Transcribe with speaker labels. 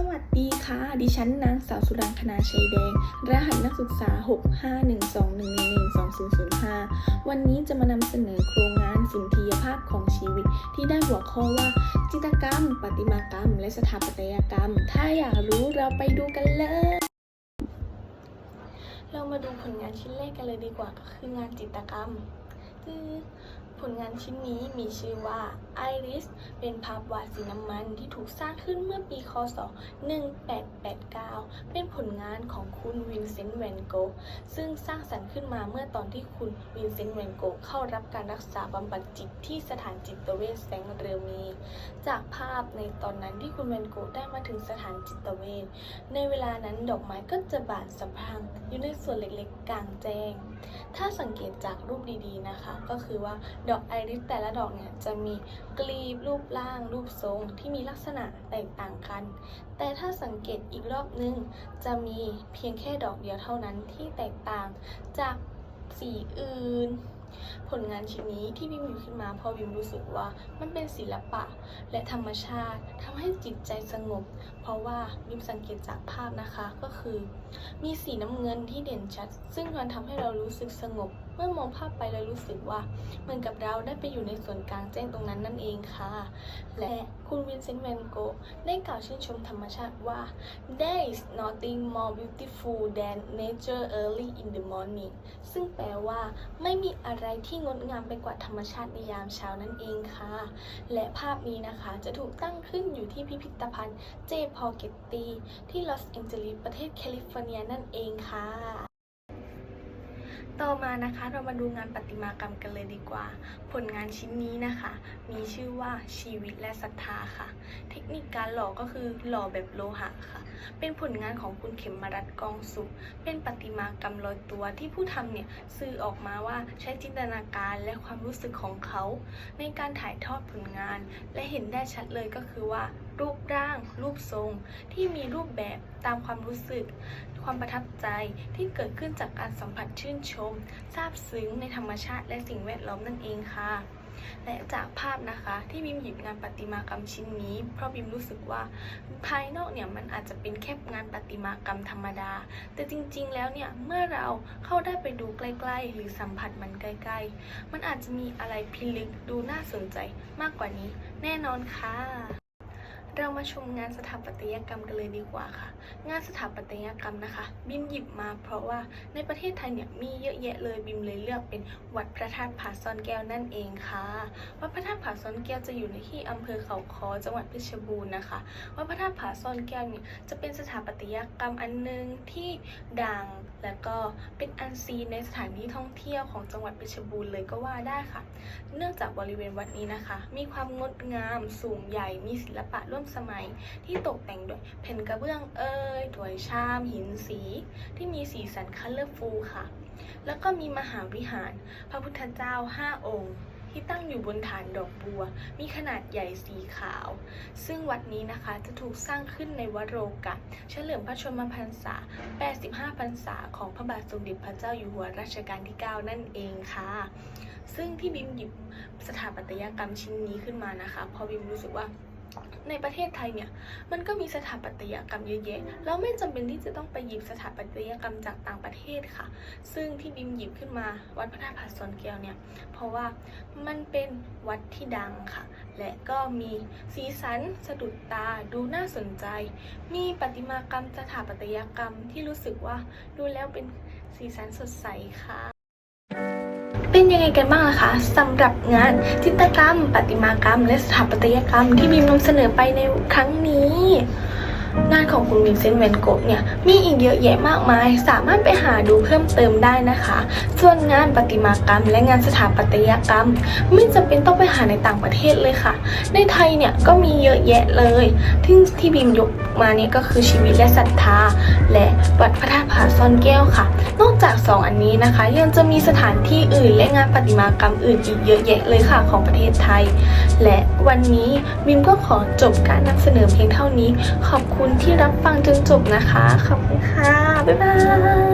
Speaker 1: สวัสดีค่ะ ดิฉันนางสาวสุรังคณาชัยแดง รหัสนักศึกษา 651211205 วันนี้จะมานำเสนอโครงงานสุนทรียภาพของชีวิต ที่ได้หัวข้อว่า จิตรกรรม ประติมากรรม และสถาปัตยกรรม ถ้าอยากรู้เราไปดูกันเลย เรามาดูผลงานชิ้นแรกกันเลยดีกว่าก็คืองานจิตรกรรมคือผลงานชิ้นนี้มีชื่อว่า ไอริส เป็นภาพวาดสีน้ำมันที่ถูกสร้างขึ้นเมื่อปีคศ 1889 เป็นผลงานของคุณวินเซนต์แวนโกซึ่งสร้างสรรค์ขึ้นมาเมื่อตอนที่คุณวินเซนต์แวนโกเข้ารับการรักษาบำบัดจิตที่สถานจิตเวชแสงเรือมี จากภาพในตอนนั้นที่คุณแวนโกได้มาถึงสถานจิตเวชในเวลานั้นดอกไม้ก็จะบานสะพรั่งอยู่ในส่วนเล็กๆ กลางแจ้ง ถ้าสังเกตจากรูปดีๆนะคะ ก็คือว่าดอกไอริสแต่ละดอกเนี่ยจะมี กลีบรูปร่างรูปทรงที่มีลักษณะแตกต่างกัน แต่ถ้าสังเกตอีกรอบนึง จะมีเพียงแค่ดอกเดียวเท่านั้นที่แตกต่างจากสีอื่น ผลงานชิ้นนี้ที่บิมหยิบขึ้นมาเพราะบิมรู้สึกว่ามันเป็นศิลปะและธรรมชาติทำให้จิตใจสงบ เพราะว่าบิมสังเกตจากภาพนะคะก็คือ มีสีน้ำเงินที่เด่นชัด ซึ่งมันทำให้เรารู้สึกสงบ เมื่อมองภาพไปเรารู้สึกว่าเหมือนกับเราได้ไปอยู่ในส่วนกลางแจ้งตรงนั้นนั่นเองค่ะ และคุณวินเซนต์แวนโกได้กล่าวชื่นชมธรรมชาติว่า there is nothing more beautiful than nature early in the morning ซึ่งแปลว่าไม่มีอะไรไรที่งดงามไปกว่าธรรมชาติในยามเช้านั่นเองค่ะ และภาพนี้นะคะจะถูกตั้งขึ้นอยู่ที่พิพิธภัณฑ์เจพอเกตตีที่ลอสแองเจลิสประเทศแคลิฟอร์เนียนั่นเองค่ะ ต่อมานะคะเรามาดูงานประติมากรรมกันเลยดีกว่า ผลงานชิ้นนี้นะคะ มีชื่อว่าชีวิตและศรัทธาค่ะ เทคนิคการหล่อก็คือหล่อแบบโลหะค่ะ เป็นผลงานของคุณเข็มมารัตกองสุข เป็นประติมากรรมลอยตัวที่ผู้ทำเนี่ยสื่อออกมาว่าใช้จินตนาการและความรู้สึกของเขา ในการถ่ายทอดผลงาน และเห็นได้ชัดเลยก็คือว่า รูปร่าง รูปทรง ที่มีรูปแบบตามความรู้สึก ความประทับใจที่เกิดขึ้นจากการสัมผัสชื่นชมซาบซึ้งในธรรมชาติและสิ่งแวดล้อมนั่นเองค่ะและจากภาพนะคะที่บิมหยิบงานประติมากรรมชิ้นนี้ เพราะบิมรู้สึกว่าภายนอกเนี่ยมันอาจจะเป็นแค่งานประติมากรรมธรรมดา แต่จริงๆแล้วเนี่ยเมื่อเราเข้าได้ไปดูใกล้ๆ หรือสัมผัสมันใกล้ๆ มันอาจจะมีอะไรพิลึกดูน่าสนใจมากกว่านี้ แน่นอนค่ะ เรามาชมงานสถาปัตยกรรมกันเลยดีกว่าค่ะ งานสถาปัตยกรรมนะคะ บิมหยิบมาเพราะว่าในประเทศไทยเนี่ยมีเยอะแยะเลยบิมเลยเลือกเป็นวัดพระธาตุผาซ่อนแก้วนั่นเองค่ะ วัดพระธาตุผาซ่อนแก้วจะอยู่ในที่อำเภอเขาคอจังหวัดเพชรบูรณ์นะคะ วัดพระธาตุผาซ่อนแก้วเนี่ยจะเป็นสถาปัตยกรรมอันหนึ่งที่ดังแล้วก็เป็นอันซีในสถานที่ท่องเที่ยวของจังหวัดเพชรบูรณ์เลยก็ว่าได้ค่ะ เนื่องจากบริเวณวัดนี้นะคะ มีความงดงามสูงใหญ่มีศิลปะร่วมสมัยที่ตกแต่งด้วยแผ่นกระเบื้องเอ่ยถ้วยชามหินสี ที่มีสีสันคัลเลอร์ฟูลค่ะ แล้วก็มีมหาวิหาร พระพุทธเจ้า5องค์ที่ตั้งอยู่บนฐานดอกบัว มีขนาดใหญ่สีขาว ซึ่งวัดนี้นะคะจะถูกสร้างขึ้นในวัดโรกะเฉลิมพระชนมพรรษา 85 พรรษาของพระบาทสมเด็จพระเจ้าอยู่หัวรัชกาลที่ 9 นั่นเองค่ะ ซึ่งที่บิมหยิบสถาปัตยกรรมชิ้นนี้ขึ้นมานะคะ เพราะบิมรู้สึกว่า ในประเทศไทยเนี่ยมันก็มีสถาปัตยกรรมเยอะแยะเราไม่จำเป็นที่จะต้องไปหยิบสถาปัตยกรรมจากต่างประเทศค่ะ ซึ่งที่บิมหยิบขึ้นมาวัดพระธาตุผาซ่อนแก้วเนี่ยเพราะว่ามันเป็นวัดที่ดังค่ะ และก็มีสีสันสะดุดตาดูน่าสนใจ มีประติมากรรมสถาปัตยกรรมที่รู้สึกว่าดูแล้วเป็นสีสันสดใสค่ะ เป็นยังไงกันบ้างล่ะคะสำหรับงานจิตรกรรม ปฏิมากรรม และสถาปัตยกรรมที่บีมนำเสนอไปในครั้งนี้ งานของคุณวินเซนต์แวนโกะเนี่ยมีอีกเยอะแยะมากมาย สามารถไปหาดูเพิ่มเติมได้นะคะ ส่วนงานประติมากรรม และงานสถาปัตยกรรม ไม่จำเป็นต้องไปหาในต่างประเทศเลยค่ะ ในไทยเนี่ยก็มีเยอะแยะเลยที่ที่บีมยกมานี่ก็คือชีวิตและศรัทธา และวัดพระธาตุผาซ่อนแก้วค่ะ นอกจาก 2 อันนี้นะคะ ยังจะมีสถานที่อื่นและงานประติมากรรมอื่นอีกเยอะแยะเลยค่ะของประเทศไทย และวันนี้บิมก็ขอจบการนำเสนอเพียงเท่านี้ขอบคุณที่รับฟังจนจบนะคะ ขอบคุณค่ะ บ๊ายบาย